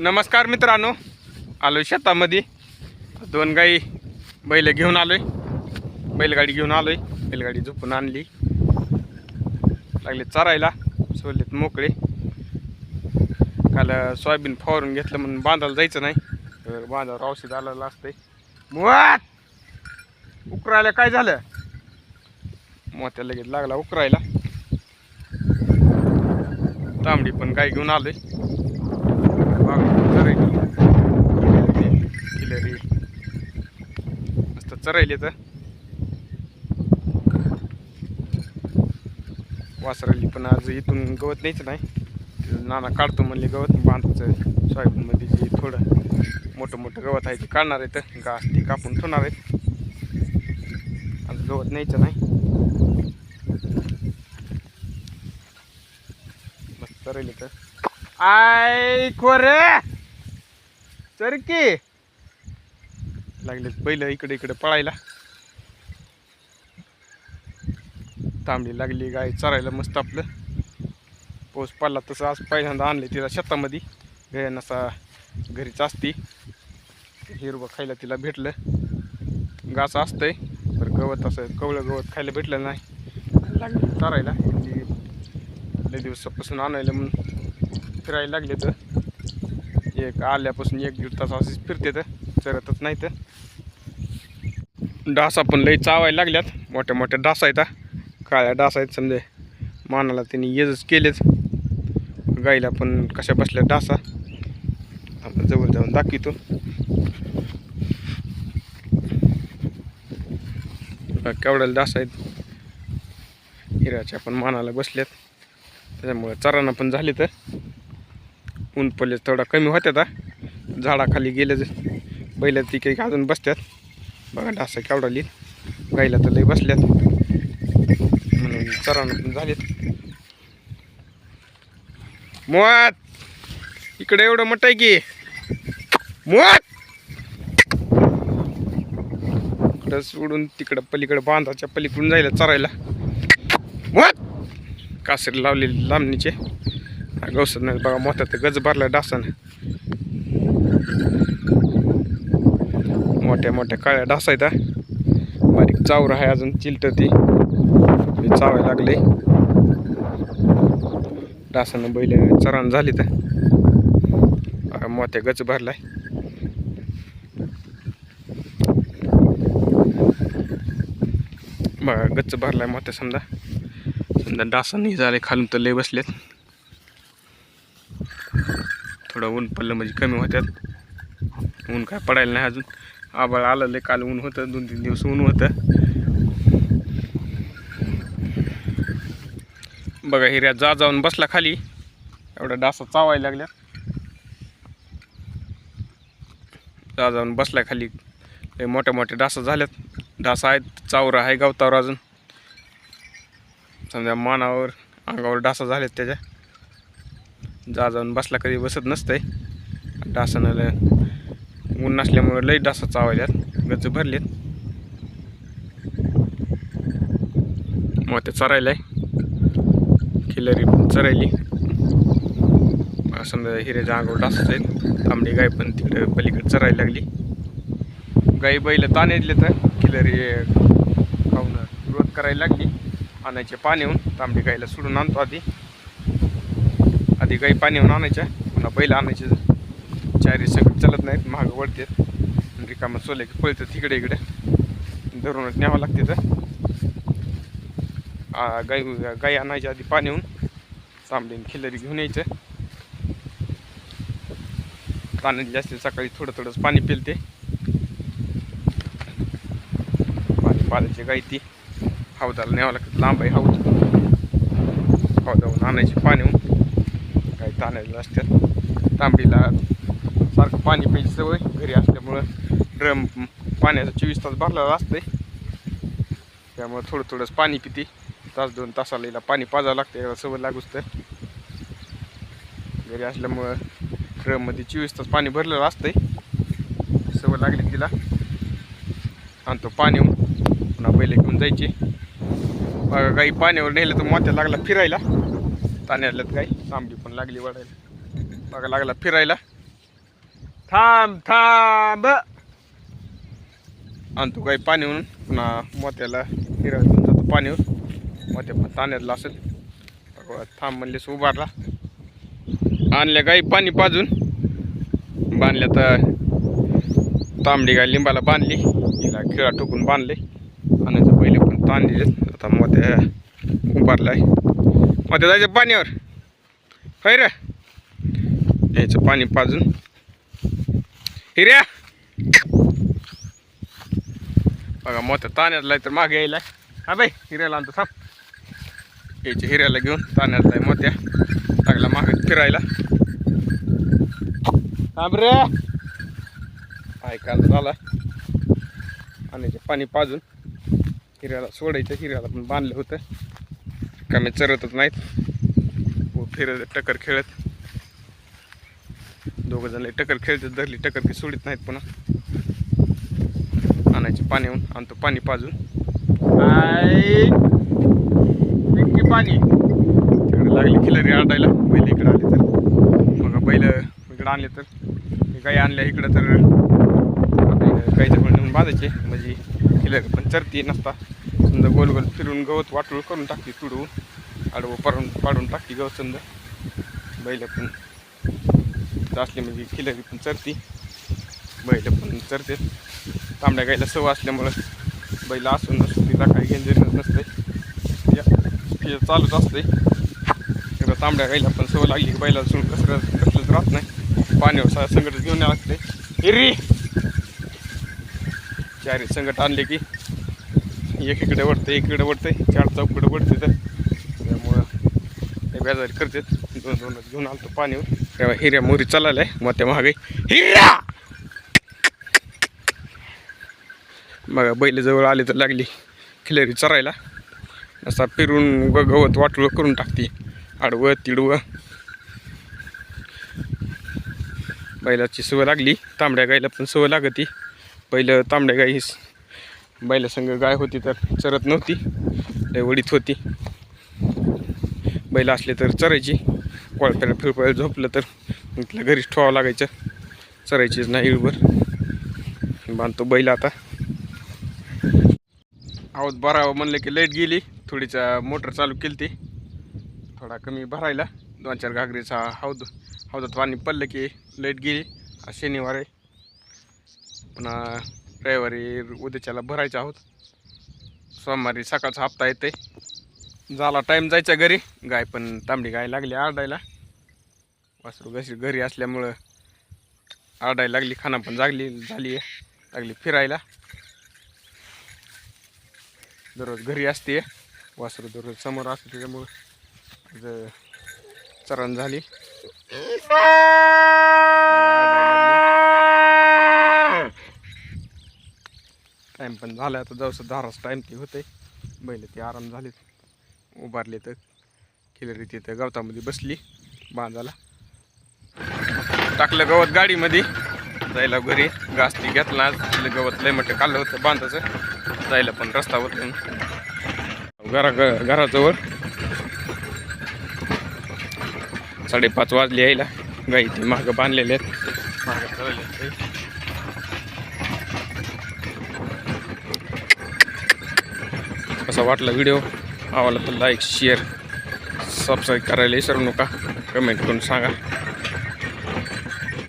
नमस्कार मित्रांनो. आलो शेतामध्ये. दोन गाई बैल घेऊन आलोय. बैलगाडी घेऊन आलोय. बैलगाडी झोपून आणली. लागले चरायला. सोडलेत मोकळे. काल सोयाबीन फवारून घेतलं म्हणून बांधायला जायचं नाही. तर बांधावर औषध आलेलं असतंय. मुळात! उकरायला काय झालं? मोत्या लगेच लागला उकरायला. तांबडी पण गाय घेऊन आलोय. तर राहिले तर? वासराली पण आज इथून गवत न्यायचं नाही. नाना काढतो म्हणले गवत बांधायचं सोयाबीनमध्ये जे थोडं मोठं मोठं गवत आहे ते काढणार आहेत. घास ते कापून ठेवणार आहेत. आज गवत न्यायचं नाही. मस्त राहिले तर. आय खोरे चरकी! लागलेत लागले बैल इकडे इकडे पळायला. तांबडी लागली गाय चरायला मस्त आपलं. पाऊस पडला तसं आज पहिल्यांदा आणले तिला शेतामध्ये. गायन असा घरीच असती. हिरवं खायला तिला भेटलं. घास असतंय तर गवत असं कवळं गवत खायला भेटलं नाही. लागलं चरायला. म्हणजे लय दिवसापासून आणायला म्हणून फिरायला लागले तर एक आल्यापासून एक दीड तास असेच फिरते तर चरतच नाही तर डासा पण लई चावायला लागल्यात. मोठ्या मोठ्या डास आहेत काळ्या डास आहेत समजा. मानाला त्यांनी येजच केलेच गाईला पण कशा बसल्या डासा. आपण जवळ जाऊन दाखवतो. केवढ्याला डास आहेत. हिराच्या पण मानाला बसल्यात. त्याच्यामुळे चरांना पण झाले तर ऊन पडले थोडा कमी होत्या झाडाखाली गेले बैल ती काही अजून बसत्यात. बघा डासा लिहित गाईला तर लई बसल्यात. म्हणून चराना पण झालेत. मुळात इकडे एवढं मट आहे की. मुळात इकडं सोडून तिकडं पलीकडे बांधाच्या पलीकडून जायला चरायला. मुवात कासरी लावलेली लांबणीचे. गवसत नाही बघा मोठा तर गज भरला डासानं मोठ्या मोठ्या काळ्या डास आहेत बारीक चावर आहे अजून चिलट ती. ते चावायला लागले. डासानं बैल चरण झाली तर मोठ्या गच भरलाय. बघा गच्च भरलाय मोठ्या समजा. समजा डासांनी झाले खालून तर लय बसलेत. थोडं ऊन पडलं म्हणजे कमी होत्यात. ऊन काय पडायला नाही अजून. आबाळ आलं लय काल ऊन होतं दोन तीन दिवस ऊन होतं. बघा हिऱ्या जा जाऊन बसला खाली. एवढा डासा चावायला लागल्या. जा जाऊन बसला खाली. लय मोठ्या मोठ्या डासा झाल्यात. डासा आहेत चावर आहे गवतावर अजून. समजा मानावर अंगावर डासा झालेत त्याच्या. जा जाऊन बसला कधी बसत नसतंय. डासानं ऊन नसल्यामुळे लई डासा चावायल्यात गच भरलेत. मोठ्या चरायला खिलरी पण चरायली. समजा हिऱ्याच्या अंगावर डासच आहेत. तांबडी गाय पण तिकडे पलीकडे चरायला लागली. गाई बैल ताणले तर खिलरी खाऊन विरोध करायला लागली. आणायचे पाण्याहून तांबडी गाईला सोडून आणतो आधी. आधी गाई पाण्याहून आणायच्या. पुन्हा बैल आणायचे. चारी सगळं चालत नाहीत महाग वळतात. रिकामं सोले की पळतात तिकडे इकडे. धरूनच न्यावं लागते तर आ, गाई गाई आणायच्या आधी पाणी येऊन तांबडीन खिलरी घेऊन यायचं. पाण्यात जास्त सकाळी थोडं थोडंच पाणी पिलते. पाणी पाण्याची गाई ती. हौदाला न्यावं लागतं लांब आहे हौद हौदावून आणायची पाण्याहून गाई ताणायला असतात. तांबडीला सारखं पाणी प्यायची सवय घरी असल्यामुळं ड्रम पाण्याचा चोवीस तास भरलेला असते त्यामुळं थोडं थोडंच पाणी पिते. तास दोन तासाला हिला पाणी पाजावं लागतं याला सवय लागूच तर. घरी असल्यामुळं ड्रममध्ये चोवीस तास पाणी भरलेलं असतंय. सवय लागली तिला. आणतो पाणी पुन्हा बैल घेऊन जायचे. बघा गाई पाण्यावर नेलं तर मोत्या लागला फिरायला. ताण्यातल्यात गाई तांबडी पण लागली वाढायला बघा लागला फिरायला. थांब थांब. आणतो काही पाणी म्हणून. पुन्हा मोत्याला फिरायला जातो पाणीवर मोत्या पण ताण्यातला असेल थांब म्हणलेस उभारला. आणल्या गाई पाणी पाजून. बांधल्या तर तांबडी गाय लिंबाला बांधली. हिला खिळा ठोकून बांधले. आणि पहिले पण ताण दिले आता मोत्या उभारला आहे मोत्या जायचं पाण्यावर. होय रे? यायचं पाणी पाजून. हिऱ्या. बघा मोठ्या ताण्यातलाय तर मागे यायला हा बाई हिऱ्याला आणतो थांब. यायचे हिऱ्याला घेऊन ताण्यातलाय मोत्या लागला मागे फिरायला. थांब रे. ऐकायला झाला. आणि ते पाणी पाजून हिऱ्याला सोडायचं. हिऱ्याला पण बांधलं होतं. कमी चरतच नाहीत. फिरत टक्कर खेळत. दोघं जण टक्कर खेळतात धरली टक्कर ती सोडित नाहीत पुन्हा. आणायचे पाणी येऊन आणतो पाणी पाजून. पाणी. तिकडे लागली खिलरी आडायला बैल इकडे आले तर. मग बैल इकडे आणले तर. हे गाई आणल्या इकडं तर. गाईचं पण नेऊन बांधायचे म्हणजे खिलरी पण चरती नसता. समजा गोल गोल फिरून गवत वाटूळ करून टाकते तुडवून. आडवं पाडून पाडून टाकते गवत समजा. बैल पण. असली म्हणजे खिलरी पण चरती बैल पण चरते तांबड्या गाईला सवय असल्यामुळं बैल असून नसतं तिला काही गेंजरीच नसते या चालूच असते एकदा तांबड्या गाईला पण सवय लागली की बैला सोडून कसरत कसलंच राहत नाही. पाण्यावर सा संकट घेऊन यावं लागते हिरी! चारी संकट आणले की एक इकडे वडते इकडे वडते चार चौकडे वडते तर त्यामुळं ते बेजारी करतात. दोन दोन घेऊन आलतो पाणीवर तेव्हा हिऱ्या मोरी चाललाय मग. त्या महागाई हिऱ्या! बघा बैल जवळ आले तर लागली. खिलरी चरायला. असा फिरून ग गवत वाटुळं करून टाकते. आडवं तिडवं. बैलाची सवय लागली. तांबड्या गायला पण सवय लागती. पहिलं तांबड्या गाई ही बैलासंग गाय होती तर चरत नव्हती. लय वडीत होती. बैल असले तर चरायची. कोळप्याला फिरपायला झोपलं तर मग घरीच ठेवावं लागायचं. चरायचीच नाही इळभर बांधतो बैल आता. आहोत भरावं म्हणलं की लाइट गेली. थोडीच मोटर चालू केली ती थोडा कमी भरायला. दोन चार घागरीचा हौद हौदात पाणी पडलं की लाइट गेली. आज शनिवार आहे. पुन्हा रविवारी उद्याच्याला भरायचं आहोत. सोमवारी सकाळचा हप्ता येते झाला टाईम जायचा घरी. गाय पण तांबडी गाय लागली आरडायला. वासरू घशी घरी असल्यामुळं आरडायला लागली खाना पण जागली झाली आहे लागली फिरायला. दररोज घरी असते वासरू दररोज समोर असते त्याच्यामुळं चरण झाली. टाईम पण झाला आता जवळ धाराच टाईम ते होते बैल ते आराम झालेत. उभारले तर खिलरी तिथं गवतामध्ये बसली बांधाला. टाकलं गवत गाडीमध्ये. जायला घरी. घास ती घेतला गवत लय मोठं काढलं होतं बांधाचं. जायला पण रस्ता घरा घराजवळ. साडेपाच वाजले यायला. गाई ती मागं बांधलेले आहेत. मागं कसा वाटला व्हिडिओ? आवडला तर लाईक शेअर सबस्क्राईब करायला विसरू नका. कमेंट करून सांगा.